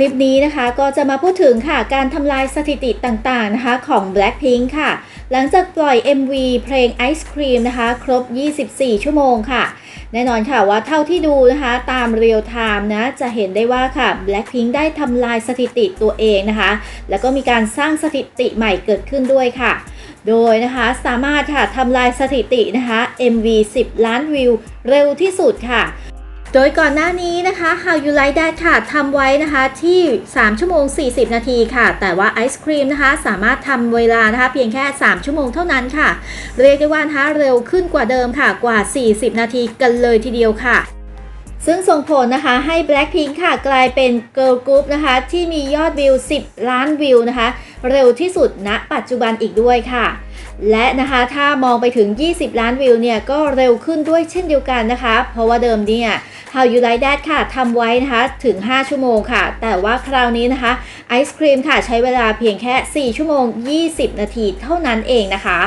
ลิปนี้นะคะก็จะมาพูดถึงค่ะการทำลายสถิติต่างๆนะคะของ Blackpink ค่ะ หลังจากปล่อย MV เพลง Ice Cream นะคะ ครบ 24 ชั่วโมงค่ะ แน่นอนค่ะว่าเท่าที่ดูนะคะตามเรียลไทม์นะจะเห็นได้ว่าค่ะ Blackpink ได้ทำลายสถิติตัวเองนะคะ แล้วก็มีการสร้างสถิติใหม่เกิดขึ้นด้วยค่ะ โดยนะคะสามารถค่ะทำลายสถิตินะคะ MV 10 ล้านวิวเร็วที่สุดค่ะ โดยก่อนหน้านี้นะคะ How You Like That ค่ะทำไว้นะคะที่ 3 ชั่วโมง 40 นาทีค่ะ แต่ว่าไอศครีมนะคะ สามารถทำเวลานะคะ เพียงแค่ 3 ชั่วโมงเท่านั้นค่ะ เรียกได้ว่านะคะเร็วขึ้นกว่าเดิมค่ะกว่า 40 นาทีกันเลยทีเดียวค่ะ ซึ่งส่งผลนะคะให้ Blackpink ค่ะกลายเป็น Girl Group นะคะ ที่มียอดวิว 10 ล้านวิวนะคะ เร็วที่สุดณปัจจุบันอีกด้วยค่ะ และนะคะถ้ามองไปถึง 20 ล้านวิวเนี่ย ก็เร็วขึ้นด้วยเช่นเดียวกันนะคะ เพราะว่าเดิมเนี่ย How You Like That ค่ะทำไว้นะคะถึง 5 ชั่วโมงค่ะ แต่ว่าคราวนี้นะคะไอศครีมค่ะใช้เวลาเพียงแค่ 4 ชั่วโมง 20 นาทีเท่านั้นเองนะคะ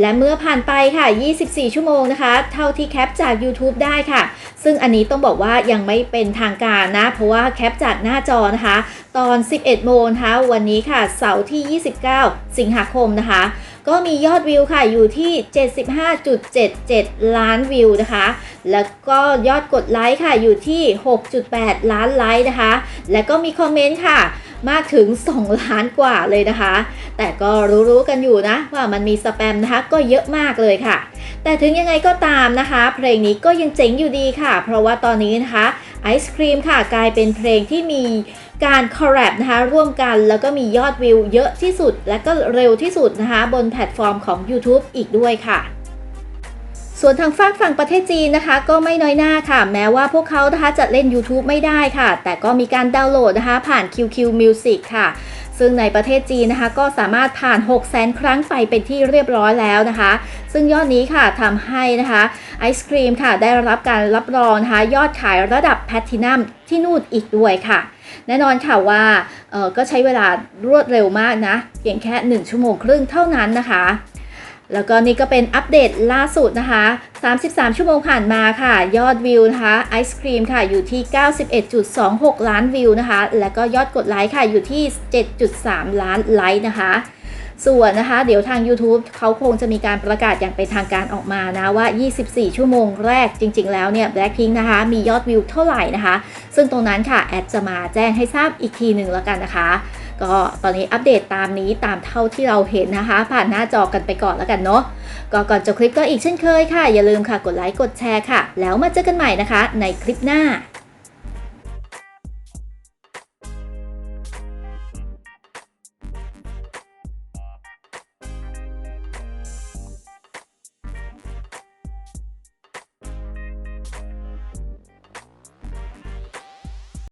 และเมื่อผ่านไปค่ะ 24 ชั่วโมงนะคะ เท่าที่แคปจาก YouTube ได้ค่ะ ซึ่งอันนี้ต้องบอกว่ายังไม่เป็นทางการนะ เพราะว่าแคปจากหน้าจอนะคะ ตอน 11 โมงนะคะ วันนี้ค่ะ เสาร์ที่ 29 สิงหาคมนะคะ ก็มียอดวิวค่ะอยู่ที่ 75.77 ล้านวิวนะคะ แล้วก็ยอดกดไลค์ค่ะอยู่ที่ 6.8 ล้านไลค์นะคะ แล้วก็มีคอมเมนต์ค่ะ มากถึง 2 ล้านกว่าเลยนะคะ แต่ก็รู้ๆกันอยู่นะว่ามันมีสแปมนะคะก็เยอะมากเลยค่ะ แต่ถึงยังไงก็ตามนะคะ เพลงนี้ก็ยังเจ๋งอยู่ดีค่ะ เพราะว่าตอนนี้นะคะไอศครีมค่ะกลายเป็นเพลงที่มีการคอลแลบนะคะร่วมกันแล้วก็มียอดวิวเยอะที่สุด และก็เร็วที่สุดนะคะ บนแพลตฟอร์มของ YouTube อีกด้วยค่ะ ส่วนทางฝากฝั่งประเทศจีนนะคะ ก็ไม่น้อยหน้าค่ะ แม้ว่าพวกเขานะคะจะเล่น YouTube ไม่ได้ค่ะ แต่ก็มีการดาวน์โหลดนะคะ ผ่าน QQ Music ค่ะ ซึ่งในประเทศจีนนะคะ ก็สามารถผ่าน 6 0 0 0 0 0ครั้งไปเป็นที่เรียบร้อยแล้วนะคะ ซึ่งยอดนี้ค่ะทำให้นะคะไอศครีมค่ะ ได้รับการรับรองนะคะยอดขายระดับแพลตินัมที่นู่นอีกด้วยค่ะ แน่นอนค่ะว่าก็ใช้เวลารวดเร็วมากนะเพียงแค่ 1 ชั่วโมงครึ่งเท่านั้นนะคะ แล้วก็นี่ก็เป็นอัปเดตล่าสุดนะคะ 33 ชั่วโมงผ่านมาค่ะ ยอดวิวนะคะไอศครีมค่ะอยู่ที่ 91.26 ล้านวิวนะคะ แล้วก็ยอดกดไลค์ค่ะอยู่ที่ 7.3 ล้านไลค์นะคะส่วนนะคะ เดี๋ยวทาง YouTube เขาคงจะมีการประกาศอย่างเป็นทางการออกมานะว่า 24 ชั่วโมงแรกจริง ๆ แล้วเนี่ย Blackpink นะคะ มียอดวิวเท่าไหร่นะคะ ซึ่งตรงนั้นค่ะ แอดจะมาแจ้งให้ทราบอีกทีหนึ่งแล้วกันนะคะ ก็ตอนนี้อัปเดตตามนี้ตามเท่าที่เราเห็นนะคะ ผ่านหน้าจอกันไปก่อนแล้วกันเนาะก็ก่อนจบคลิปก็อีกเช่นเคยค่ะ อย่าลืมค่ะกดไลค์กดแชร์ค่ะ แล้วมาเจอกันใหม่นะคะ ในคลิปหน้า